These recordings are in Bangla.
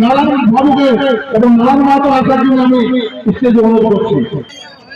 নারায়ণ বাবুকে এবং নারায়ণ মাহাতো আসার জন্য আমি স্টেজে অনুরোধ করছি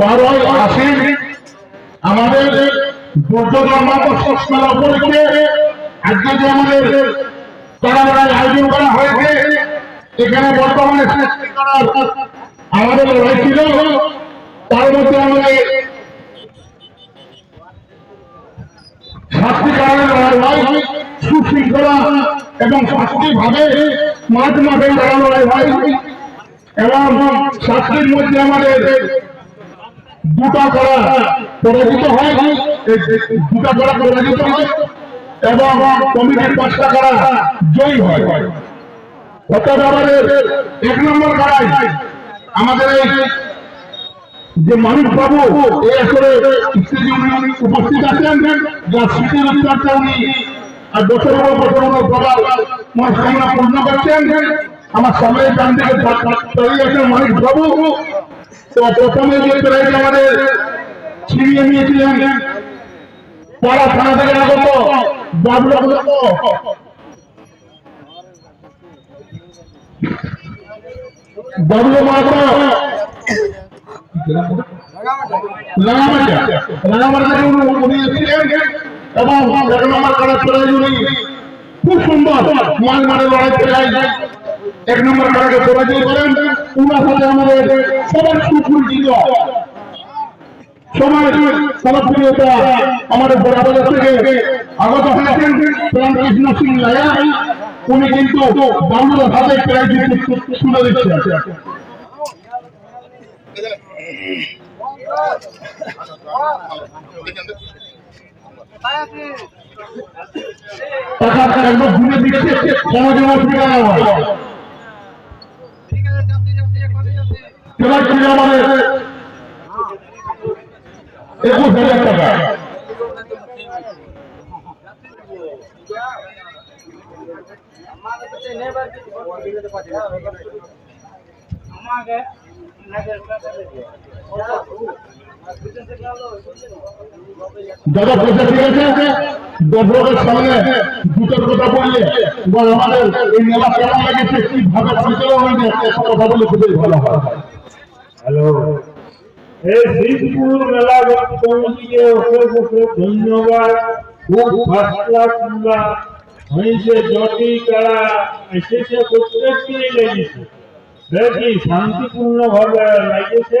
বারোই আশ্বিন আমাদের দুর্যোগমাত সস্তার উপলক্ষে আজকে আমাদের আয়োজন করা হয়েছে, এখানে বর্তমানে আমাদের লড়াই তার মধ্যে আমাদের শাস্তি কারণে লড়াই হয় এবং শাস্তির ভাবে মাঠ মাঠে লড়া লড়াই হয়। এবং শাস্তির মধ্যে আমাদের দুটা করা পরাজিত হয় দুটা করা পরাজিত হয় এবং কমিটির পাঁচটা করা জয়ী হয়। অর্থাৎ আমাদের এক নম্বর করাই আমাদের এই যে মানুষ বাবু এই আসলে উপস্থিত আছেন যার স্মৃতির উত্তরটা উনি আর বছর বছর বাবা মনস্কামনা পূর্ণ করছেন। আমার সামনে ডান দিকে মানুষ বাবু। তো প্রথমে যে প্রাইজ আমাদের ছিনিয়ে নিয়েছিলেন, পাড়া থানা থেকে আগত বাবুরা আগত বাবুরা মাত্র লাগামাটা লাগামাটা থেকে এবং খুব সুন্দর মাল মারে লড়াই এক নম্বর করেন। উনার সাথে আমাদের সবার সুপরিচিত। সবাই সরপ্রিয়তা আমাদের বরাবর থেকে আগত হয়েছেন। রামকৃষ্ণ সিং লায়া উনি কিন্তু বাংলার হাতে প্রায় দিচ্ছেন টাকা একবার ঘুরে সমাজ অসুবিধা হয় এবার ছিল আমাদের একুশ হাজার টাকা দাদা, পয়সা ঠিক আছে? দর্শকের সামনে দুটোর কথা বললে বা আমাদের এই মেলা কেমন লাগেছে? কীভাবে পরিচালনা হয়েছে? একটা কথা বলে খুবই ভালো হয়। হ্যালো। এই শিবপুর মেলা কমিটিকে অশেষ ধন্যবাদ। খুব ফার্স্ট ক্লাস হয়েছে জটি কারা এসেছে, প্রত্যেককেই লেগেছে। দেখি শান্তিপূর্ণ ভাবে লাগেছে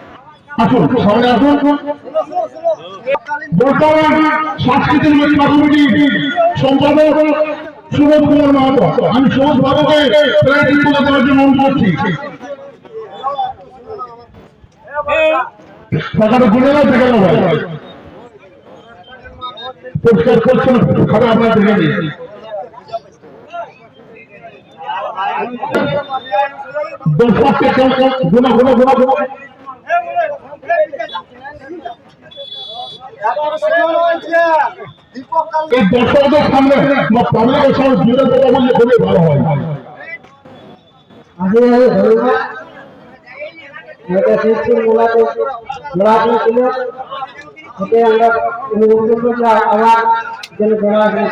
আসুন, সামনে আসুন। বর্তমান সাংস্কৃতিক মহিলা কমিটি সম্পাদক সুবোধ কুমার মাহাতো। আমি সুবোধ বাবুকে প্রায় তুলে দেওয়ার জন্য অনুরোধ করছি। টাকাটা গুনে দাও দেখে নাও পরিষ্কার করছেন খাবে আপনার দেখে নিই দর্শককে গুনা গুনা গুনা গুনা। এই দর্শকদের সামনে বা পাবলিকের সামনে জুড়ে কথা বললে খুবই ভালো হয়। আগে ধন্যবাদ এটা শিবপুর মোলাতে মোলাতে ছিল এতে আমরা অনুভব করছি আমার যেন ঘোরাঘুরি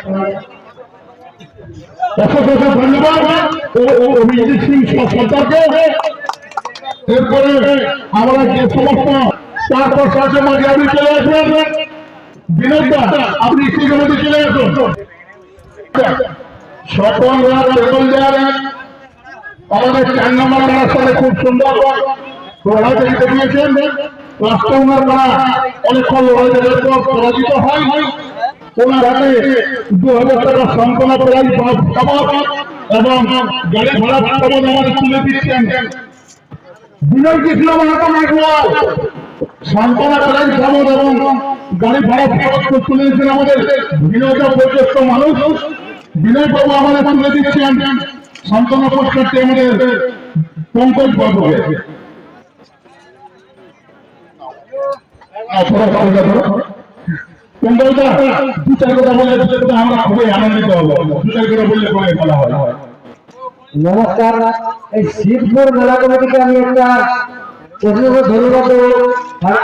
অসংখ্য ধন্যবাদ। ও- ও অভিজিৎ সিং সরকারকে এরপরে আমরা যে সমস্ত তারপর সাথে মাঝে আপনি চলে আসবেন আপনি মধ্যে চলে খুব সুন্দর লড়াইতে জিতে গিয়েছেন। রাষ্ট্রনার মারা অনেকক্ষণ লড়াইতে পর পরাজিত হয়। হাজার টাকা সান্ত্বনা প্রাইজ এবং গাড়ি ভাড়া খাবার এবং গাড়ি ভাড়া আমাদের বিনয়টা বয়োজ্যেষ্ঠ মানুষ। বাবু আমাদের তুলে পুরস্কারটি আমাদের পঙ্কজ আমরা খুবই আনন্দিত ভালো নমস্কার। এই শিবপুর মেলা কমিটিকে আমি একটা ধন্যবাদ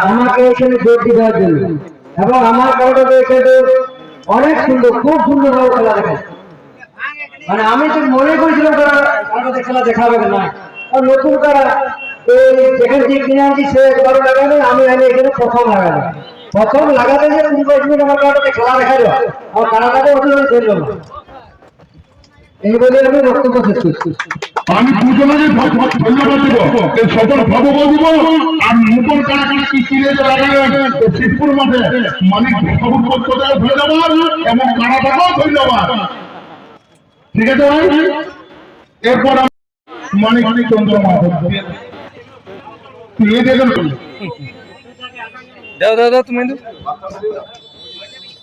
আমাকে এখানে যোগ দেওয়ার জন্য। এবং আমার কারণে এখানে অনেক সুন্দর, খুব সুন্দর ভাবে খেলা দেখে মানে আমি তো মনে করেছিলাম তারা আমাদের খেলা দেখাবে না। আর নতুন তারা এই যেখানে যে কিনে আনছি, সে একবারও লাগাবে, আমি আমি এখানে প্রথম লাগাবো। প্রথম লাগাতে যে তুমি বলছিলেন আমার কারণে খেলা দেখাল আমার কারাটাকে অসংখ্য ধন্যবাদ এই বলে আমি বক্তব্য শেষ করছি। আমি দুজনকে ধন্যবাদ দিব। এই সকল ভগব দিব, আর নতুন কারাকারি কি কিনে যে শিবপুর মাঠে মালিক ভগবত পক্ষদের ধন্যবাদ, এবং কারা কারাটাকেও ধন্যবাদ। ঠিক আছে ভাই? এরপর মানিক চন্দ্র মাধব দাও দাও দাও, তুমি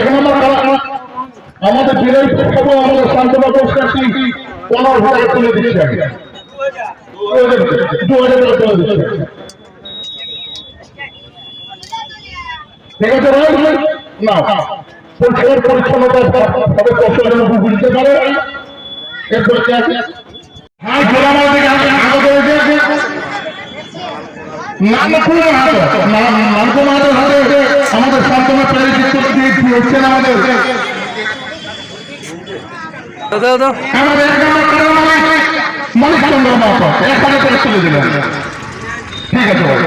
এখন আমরা আমাদের বিনয় পক্ষ আমাদের শান্তনা পুরস্কারটি পনেরো হাজার তুলে দিচ্ছে তুলে হ্যাঁ হাতে আমাদের সান্ত্বনা প্রায় হচ্ছেন আমাদের। দাও দাও দাও আমাদের এক নম্বর কারণ মানে মানিক চন্দ্র মাহাতো এখানে করে চলে দিলেন। ঠিক আছে ভাই।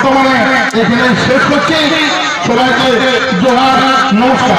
তো মানে এখানে শেষ করছি। সবাইকে জোহার নমস্কার।